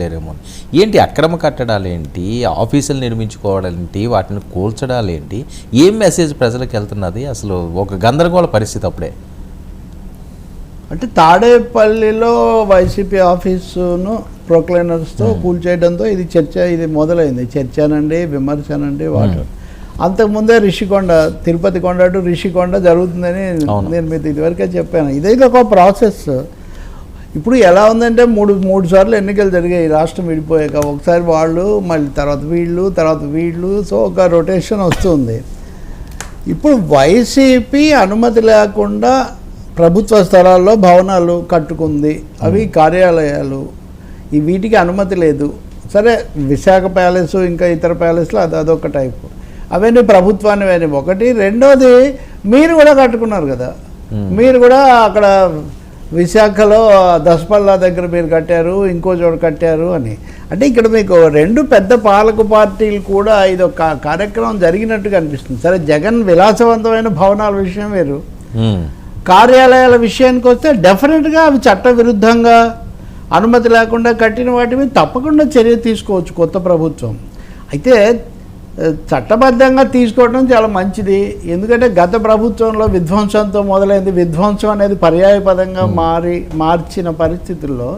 లేరేమో అని. ఏంటి అక్రమ కట్టడాలు ఏంటి ఆఫీసులు నిర్మించుకోవడాలేంటి వాటిని కూల్చడాలేంటి? ఏం మెసేజ్ ప్రజలకు వెళ్తున్నది? అసలు ఒక గందరగోళ పరిస్థితి అప్పుడే. అంటే తాడేపల్లిలో వైసీపీ ఆఫీసును ప్రొక్లైనర్స్తో కూల్చేయడంతో ఇది చర్చ ఇది మొదలైంది. చర్చనండి విమర్శనండి వాటర్ అంతకుముందే రిషికొండ తిరుపతి కొండ టు రిషికొండ జరుగుతుందని. నేను మీకు ఇదివరకే చెప్పాను. ఇదైతే ఒక ప్రాసెస్. ఇప్పుడు ఎలా ఉందంటే మూడు మూడు సార్లు ఎన్నికలు జరిగాయి. రాష్ట్రం విడిపోయాక ఒకసారి వాళ్ళు మళ్ళీ తర్వాత వీళ్ళు తర్వాత వీళ్ళు. సో ఒక రొటేషన్ వస్తుంది. ఇప్పుడు వైసీపీ అనుమతి లేకుండా ప్రభుత్వ స్థలాల్లో భవనాలు కట్టుకుంది. అవి కార్యాలయాలు. ఈ వీటికి అనుమతి లేదు. సరే విశాఖ ప్యాలెస్ ఇంకా ఇతర ప్యాలెస్లో అది అదొక టైపు. అవన్నీ ప్రభుత్వాన్ని ఒకటి రెండోది మీరు కూడా కట్టుకున్నారు కదా. మీరు కూడా అక్కడ విశాఖలో దసపల్లా దగ్గర మీరు కట్టారు ఇంకో చోట కట్టారు అని. అంటే ఇక్కడ మీకు రెండు పెద్ద పాలక పార్టీలు కూడా ఇది ఒక కార్యక్రమం జరిగినట్టుగా అనిపిస్తుంది. సరే జగన్ విలాసవంతమైన భవనాల విషయం వేరు. కార్యాలయాల విషయానికి వస్తే డెఫినెట్గా అవి చట్ట విరుద్ధంగా అనుమతి లేకుండా కట్టిన వాటి మీద తప్పకుండా చర్య తీసుకోవచ్చు కొత్త ప్రభుత్వం. అయితే చట్టబద్ధంగా తీసుకోవడం చాలా మంచిది. ఎందుకంటే గత ప్రభుత్వంలో విధ్వంసంతో మొదలైంది. విధ్వంసం అనేది పర్యాయ పదంగా మారి మార్చిన పరిస్థితుల్లో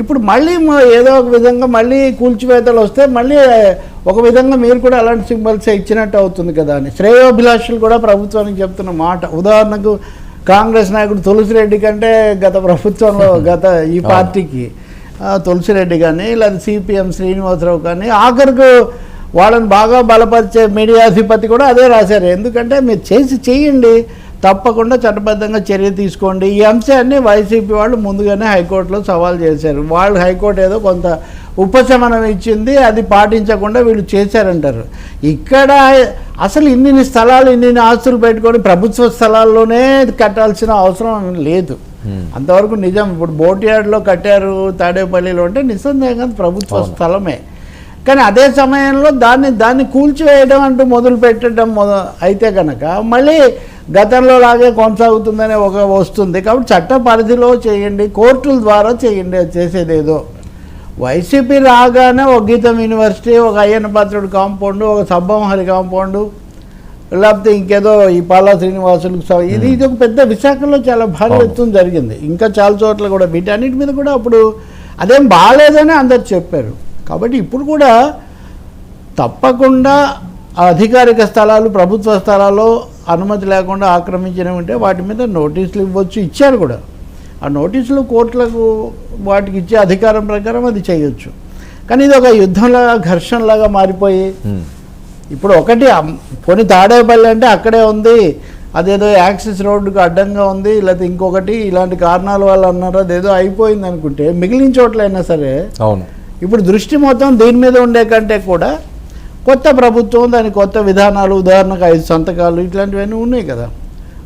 ఇప్పుడు మళ్ళీ ఏదో ఒక విధంగా మళ్ళీ కూల్చివేతలు వస్తే మళ్ళీ ఒక విధంగా మీరు కూడా అలాంటి సింబల్స్ ఇచ్చినట్టు అవుతుంది కదా అని. శ్రేయోభిలాషులు కూడా ప్రభుత్వానికి చెప్తున్న మాట. ఉదాహరణకు కాంగ్రెస్ నాయకుడు తులసిరెడ్డి కంటే గత ప్రభుత్వంలో గత ఈ పార్టీకి తులసిరెడ్డి కానీ లేదా సిపిఎం శ్రీనివాసరావు కానీ ఆఖరికి వాళ్ళని బాగా బలపరిచే మీడియా అధిపతి కూడా అదే రాశారు. ఎందుకంటే మీరు చేసి చేయండి. తప్పకుండా చట్టబద్ధంగా చర్య తీసుకోండి. ఈ అంశాన్ని వైసీపీ వాళ్ళు ముందుగానే హైకోర్టులో సవాల్ చేశారు. వాళ్ళు హైకోర్టు ఏదో కొంత ఉపశమనం ఇచ్చింది అది పాటించకుండా వీళ్ళు చేశారంటారు. ఇక్కడ అసలు ఇన్ని స్థలాలు ఇన్ని ఆస్తులు పెట్టుకొని ప్రభుత్వ స్థలాల్లోనే కట్టాల్సిన అవసరం లేదు. అంతవరకు నిజం. ఇప్పుడు బోటియాడ్లో కట్టారు తాడేపల్లిలో అంటే నిస్సందేహంగా ప్రభుత్వ స్థలమే. కానీ అదే సమయంలో దాన్ని దాన్ని కూల్చివేయడం అంటూ మొదలు పెట్టడం మొద అయితే కనుక మళ్ళీ గతంలో లాగే కొనసాగుతుందనే ఒక వస్తుంది. కాబట్టి చట్ట పరిధిలో చేయండి కోర్టుల ద్వారా చేయండి అది చేసేది ఏదో వైసీపీ రాగానే ఒక గీతం యూనివర్సిటీ ఒక అయ్యన్న పాత్రుడు కాంపౌండ్ ఒక సబ్బమహరి కాంపౌండ్ లేకపోతే ఇంకేదో ఈ పాలా శ్రీనివాసులకు స- ఇది ఇది ఒక పెద్ద విశాఖలో చాలా భారీ ఎత్తున జరిగింది. ఇంకా చాలా చోట్ల కూడా వీటన్నిటి మీద కూడా అప్పుడు అదేం బాగాలేదని అందరు చెప్పారు. కాబట్టి ఇప్పుడు కూడా తప్పకుండా అధికారిక స్థలాలు ప్రభుత్వ స్థలాల్లో అనుమతి లేకుండా ఆక్రమించినవి ఉంటే వాటి మీద నోటీసులు ఇవ్వచ్చు ఇచ్చారు కూడా. ఆ నోటీసులు కోర్టులకు వాటికి ఇచ్చే అధికారం ప్రకారం అది చేయొచ్చు. కానీ ఇది ఒక యుద్ధంలాగా ఘర్షణలాగా మారిపోయి. ఇప్పుడు ఒకటి పోనీ తాడేపల్లి అంటే అక్కడే ఉంది అదేదో యాక్సిస్ రోడ్డుకు అడ్డంగా ఉంది లేకపోతే ఇంకొకటి ఇలాంటి కారణాల వల్ల అన్నారు అదేదో అయిపోయింది అనుకుంటే మిగిలిన చోట్లైనా సరే అవును. ఇప్పుడు దృష్టి మొత్తం దీని మీద ఉండే కంటే కూడా కొత్త ప్రభుత్వం దాని కొత్త విధానాలు ఉదాహరణకు ఐదు సంతకాలు ఇట్లాంటివన్నీ ఉన్నాయి కదా.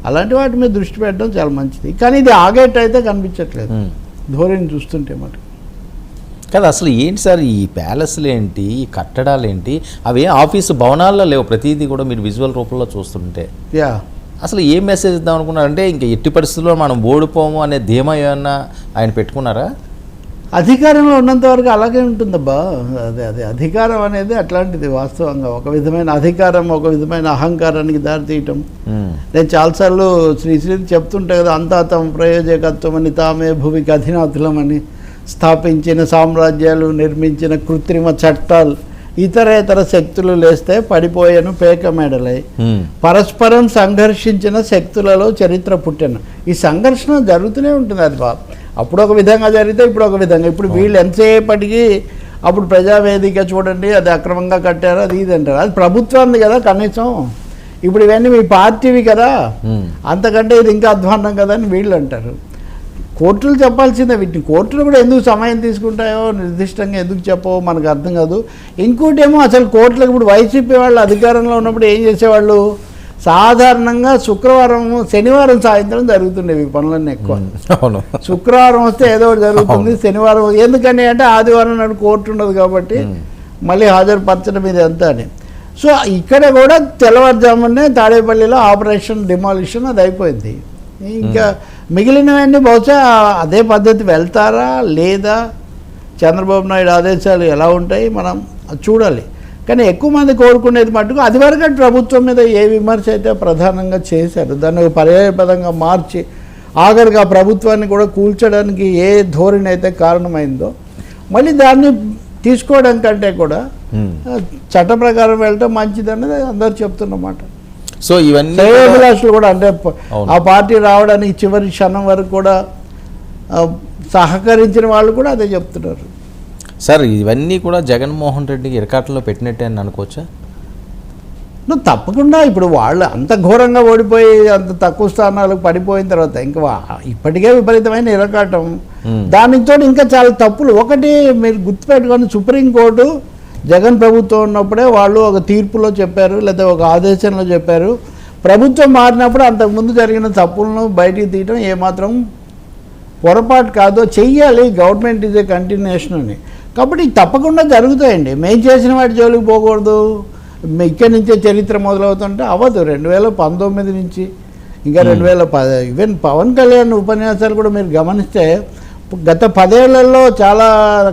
అలాంటి వాటి మీద దృష్టి పెట్టడం చాలా మంచిది. కానీ ఇది ఆగేట్ అయితే కనిపించట్లేదు. ధోరణి చూస్తుంటే మాట కదా అసలు ఏంటి సార్ ఈ ప్యాలెస్లు ఏంటి ఈ కట్టడాలు ఏంటి అవి ఆఫీసు భవనాల్లో లేవు. ప్రతిదీ కూడా మీరు విజువల్ రూపంలో చూస్తుంటే. యా. అసలు ఏం మెసేజ్ ఇద్దాం అనుకున్నారంటే ఇంకా ఎట్టి పరిస్థితుల్లో మనం ఓడిపోము అనే ధీమా ఏమన్నా ఆయన పెట్టుకున్నారా? అధికారంలో ఉన్నంత వరకు అలాగే ఉంటుందబ్బా. అదే అదే అధికారం అనేది అట్లాంటిది వాస్తవంగా. ఒక విధమైన అధికారం ఒక విధమైన అహంకారానికి దారితీయటం. నేను చాలాసార్లు శ్రీశ్రీ చెప్తుంటా కదా అంతా తమ ప్రయోజకత్వం అని తామే భూమికి అధినాథులమని స్థాపించిన సామ్రాజ్యాలు నిర్మించిన కృత్రిమ చట్టాలు ఇతర ఇతర శక్తులు లేస్తే పడిపోయాను పేక మెడలై. పరస్పరం సంఘర్షించిన శక్తులలో చరిత్ర పుట్టాను. ఈ సంఘర్షణ జరుగుతూనే ఉంటుంది అది బా అప్పుడు ఒక విధంగా జరిగితే ఇప్పుడు ఒక విధంగా. ఇప్పుడు వీళ్ళు ఎంతసేపటికి అప్పుడు ప్రజావేదిక చూడండి అది అక్రమంగా కట్టారు అది ఇది అంటారు. అది ప్రభుత్వాన్ని కదా కనీసం. ఇప్పుడు ఇవన్నీ మీ పార్టీవి కదా. అంతకంటే ఇది ఇంకా అధ్వాన్నం కదా అని వీళ్ళు అంటారు. కోర్టులు చెప్పాల్సిందే వీటిని కోర్టులు కూడా ఎందుకు సమయం తీసుకుంటాయో నిర్దిష్టంగా ఎందుకు చెప్పవో మనకు అర్థం కాదు. ఇంకోటి ఏమో అసలు కోర్టులకు ఇప్పుడు వైసీపీ వాళ్ళు అధికారంలో ఉన్నప్పుడు ఏం చేసేవాళ్ళు? సాధారణంగా శుక్రవారం శనివారం సాయంత్రం జరుగుతుండేవి పనులన్నీ ఎక్కువ. అవును. శుక్రవారం వస్తే ఏదో ఒకటి జరుగుతుంది శనివారం ఎందుకని అంటే ఆదివారం నాడు కోర్టు ఉండదు కాబట్టి మళ్ళీ హాజరుపరచడం ఇది అంతా అని. సో ఇక్కడ కూడా తెల్లవారుజామునే తాడేపల్లిలో ఆపరేషన్ డిమాలిషన్ అది అయిపోయింది. ఇంకా మిగిలినవన్నీ బహుశా అదే పద్ధతి వెళ్తారా లేదా చంద్రబాబు నాయుడు ఆదేశాలు ఎలా ఉంటాయి మనం అది చూడాలి. కానీ ఎక్కువ మంది కోరుకునేది మటుకు అది వరకు ప్రభుత్వం మీద ఏ విమర్శ అయితే ప్రధానంగా చేశారు దాన్ని ఒక పర్యాయపదంగా మార్చి ఆఖరిగా ప్రభుత్వాన్ని కూడా కూల్చడానికి ఏ ధోరణి అయితే కారణమైందో మళ్ళీ దాన్ని తీసుకోవడం కంటే కూడా చట్ట ప్రకారం వెళ్ళటం మంచిదన్నది అందరు చెప్తున్నమాట. సో ఇవన్నీ శ్రేయోభిలాషులు కూడా అంటే. ఆ పార్టీ రావడానికి చివరి క్షణం వరకు కూడా సహకరించిన వాళ్ళు కూడా అదే చెప్తున్నారు. సార్ ఇవన్నీ కూడా జగన్మోహన్ రెడ్డికి ఇరకాటంలో పెట్టినట్టే అని అనుకోవచ్చా? నువ్వు తప్పకుండా. ఇప్పుడు వాళ్ళు అంత ఘోరంగా ఓడిపోయి అంత తక్కువ స్థానాలకు పడిపోయిన తర్వాత ఇంకా ఇప్పటికే విపరీతమైన ఇరకాటం. దానితో ఇంకా చాలా తప్పులు. ఒకటి మీరు గుర్తుపెట్టుకొని సుప్రీంకోర్టు జగన్ ప్రభుత్వం ఉన్నప్పుడే వాళ్ళు ఒక తీర్పులో చెప్పారు లేదా ఒక ఆదేశంలో చెప్పారు. ప్రభుత్వం మారినప్పుడు అంతకుముందు జరిగిన తప్పులను బయటికి తీయడం ఏమాత్రం పొరపాటు కాదో. చెయ్యాలి. గవర్నమెంట్ ఇస్ ఏ కంటిన్యూషన్ అని. కాబట్టి తప్పకుండా జరుగుతాయండి. మేము చేసిన వాటి జోలికి పోకూడదు. ఇక్కడి నుంచే చరిత్ర మొదలవుతుంటే అవ్వదు. రెండు వేల పంతొమ్మిది నుంచి ఇంకా రెండు వేల పద ఈవెన్ పవన్ కళ్యాణ్ ఉపన్యాసాలు కూడా మీరు గమనిస్తే గత పదేళ్ళలో చాలా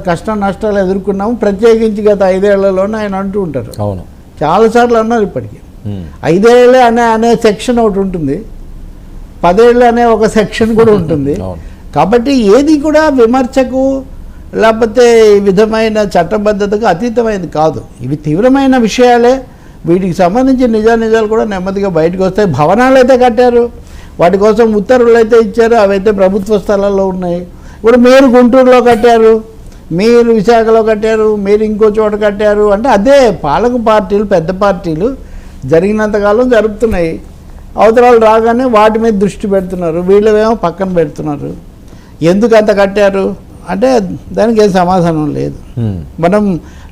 కష్ట నష్టాలు ఎదుర్కొన్నాము. ప్రత్యేకించి గత ఐదేళ్ళలోనే ఆయన అంటూ ఉంటారు. అవును. చాలాసార్లు అన్నారు ఇప్పటికీ. ఐదేళ్ళు అనే అనే సెక్షన్ ఒకటి ఉంటుంది. పదేళ్ళు అనే ఒక సెక్షన్ కూడా ఉంటుంది. కాబట్టి ఏది కూడా విమర్శకు లేకపోతే ఈ విధమైన చట్టబద్ధతకు అతీతమైనది కాదు. ఇవి తీవ్రమైన విషయాలే. వీటికి సంబంధించి నిజానిజాలు కూడా నెమ్మదిగా బయటకు వస్తాయి. భవనాలు అయితే కట్టారు. వాటి కోసం ఉత్తర్వులు అయితే ఇచ్చారు. అవైతే ప్రభుత్వ స్థలాల్లో ఉన్నాయి. ఇప్పుడు మీరు గుంటూరులో కట్టారు. మీరు విశాఖలో కట్టారు. మీరు ఇంకో చోట కట్టారు. అంటే అదే పాలక పార్టీలు పెద్ద పార్టీలు జరిగినంతకాలం జరుపుతున్నాయి. అవతరాలు రాగానే వాటి మీద దృష్టి పెడుతున్నారు. వీళ్ళవేమో పక్కన పెడుతున్నారు. ఎందుకు అంత కట్టారు? అంటే దానికి ఏం సమాధానం లేదు. మనం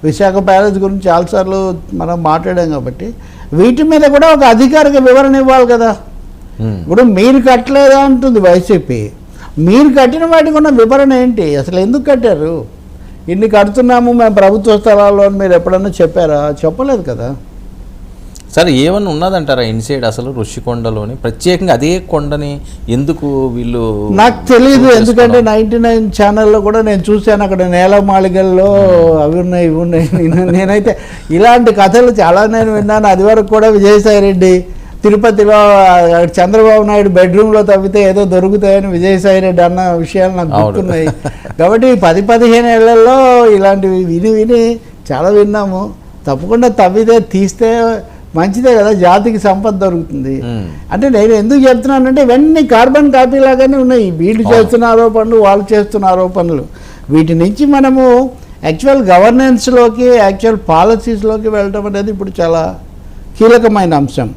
విశాఖ ప్యాలెస్ గురించి చాలాసార్లు మనం మాట్లాడాం కాబట్టి వీటి మీద కూడా ఒక అధికారిక వివరణ ఇవ్వాలి కదా. ఇప్పుడు మీరు కట్టలేదా అంటుంది వైసీపీ. మీరు కట్టిన వాటికి ఉన్న వివరణ ఏంటి? అసలు ఎందుకు కట్టారు? ఇన్ని కడుతున్నాము మేము ప్రభుత్వ స్థలాల్లో మీరు ఎప్పుడన్నా చెప్పారా? చెప్పలేదు కదా. సార్ ఏమన్నా ఉన్నదంటారా ఇన్సైడ్ అసలు ఋషికొండలోని? ప్రత్యేకంగా అదే కొండని ఎందుకు వీళ్ళు నాకు తెలియదు ఎందుకంటే చేసుకోవడం? నైంటీ నైన్ ఛానల్లో కూడా నేను చూశాను. అక్కడ నేల మాళిగల్లో అవి ఉన్నాయి ఇవి ఉన్నాయి. నేను- నేనైతే ఇలాంటి కథలు చాలా నేను విన్నాను. అది వరకు కూడా విజయసాయి రెడ్డి తిరుపతిలో చంద్రబాబు నాయుడు బెడ్రూమ్లో తవ్వితే ఏదో దొరుకుతాయని విజయసాయి రెడ్డి అన్న విషయాలు నాకు. గుర్తున్నాయి. కాబట్టి పది పదిహేను ఏళ్ళలో ఇలాంటివి విని విని చాలా విన్నాము. తప్పకుండా తవ్వితే తీస్తే మంచిదే కదా జాతికి సంపద దొరుకుతుంది. అంటే నేను ఎందుకు చెప్తున్నానంటే ఇవన్నీ కార్బన్ కాపీ లాగానే ఉన్నాయి. వీళ్ళు చేస్తున్న ఆరోపణలు వాళ్ళు చేస్తున్న ఆరోపణలు వీటి నుంచి మనము యాక్చువల్ గవర్నెన్స్లోకి యాక్చువల్ పాలసీస్లోకి వెళ్ళడం అనేది ఇప్పుడు చాలా కీలకమైన అంశం.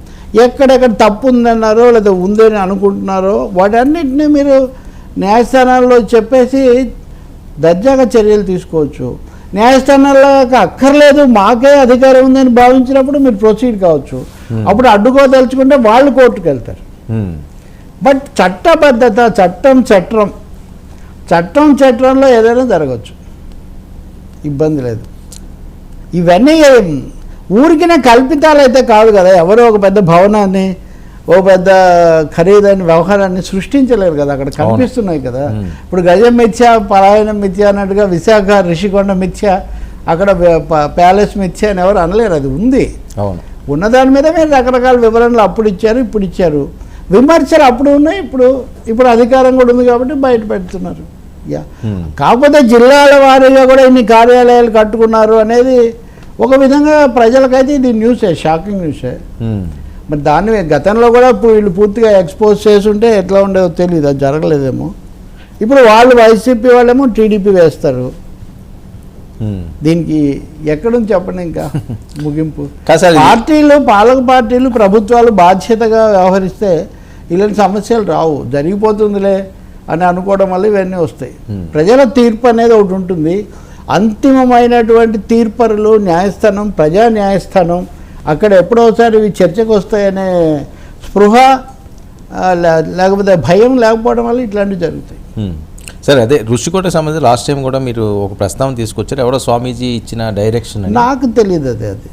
ఎక్కడెక్కడ తప్పు ఉందన్నారో లేదా ఉందని అనుకుంటున్నారో వాటన్నిటిని మీరు న్యాయస్థానాల్లో చెప్పేసి దర్జాగా చర్యలు తీసుకోవచ్చు. న్యాయస్థానాల్లో అక్కర్లేదు మాకే అధికారం ఉందని భావించినప్పుడు మీరు ప్రొసీడ్ కావచ్చు. అప్పుడు అడ్డుకోదలుచుకుంటే వాళ్ళు కోర్టుకు వెళ్తారు. ఉమ్. బట్ చట్టబద్ధత చట్టం చట్టం చట్టం చట్టంలో ఏదైనా జరగచ్చు. ఇబ్బంది లేదు. ఇవన్నీ ఊరికినే కల్పితాలు అయితే కాదు కదా ఎవరో ఒక పెద్ద భవనాన్ని ఓ పెద్ద ఖరీదైన వ్యవహారాన్ని సృష్టించలేరు కదా అక్కడ కనిపిస్తున్నాయి కదా. ఇప్పుడు గజం మిథ్య పలాయనం మిథ్య అన్నట్టుగా విశాఖ రిషికొండ మిథ్య అక్కడ ప్యాలెస్ మిథ్య అని ఎవరు అనలేరు అది ఉంది. ఉన్నదాని మీద మీరు రకరకాల వివరణలు అప్పుడు ఇచ్చారు ఇప్పుడు ఇచ్చారు. విమర్శలు అప్పుడు ఉన్నాయి ఇప్పుడు ఇప్పుడు అధికారం కూడా ఉంది కాబట్టి బయట పెడుతున్నారు. యా. కాకపోతే జిల్లాల వారీగా కూడా ఇన్ని కార్యాలయాలు కట్టుకున్నారు అనేది ఒక విధంగా ప్రజలకైతే ఇది న్యూసే షాకింగ్ న్యూసే. మరి దాన్ని గతంలో కూడా వీళ్ళు పూర్తిగా ఎక్స్పోజ్ చేసి ఉంటే ఎట్లా ఉండేదో తెలియదు అది జరగలేదేమో. ఇప్పుడు వాళ్ళు వైసీపీ వాళ్ళేమో టీడీపీ వేస్తారు. దీనికి ఎక్కడుంది చెప్పండి ఇంకా? ముగింపు. పార్టీలు పాలక పార్టీలు ప్రభుత్వాలు బాధ్యతగా వ్యవహరిస్తే ఇలాంటి సమస్యలు రావు. జరిగిపోతుందిలే అని అనుకోవడం వల్ల ఇవన్నీ వస్తాయి. ప్రజల తీర్పు అనేది ఒకటి ఉంటుంది. అంతిమమైనటువంటి తీర్పరులు న్యాయస్థానం ప్రజా న్యాయస్థానం అక్కడ ఎప్పుడోసారి ఇవి చర్చకు వస్తాయనే స్పృహ లేకపోతే భయం లేకపోవడం వల్ల ఇట్లాంటివి జరుగుతాయి. సరే అదే ఋషికోట సంబంధించి లాస్ట్ టైం కూడా మీరు ఒక ప్రస్తావన తీసుకొచ్చారు. ఎవరో స్వామీజీ ఇచ్చిన డైరెక్షన్ అని నాకు తెలియదు అదే అది.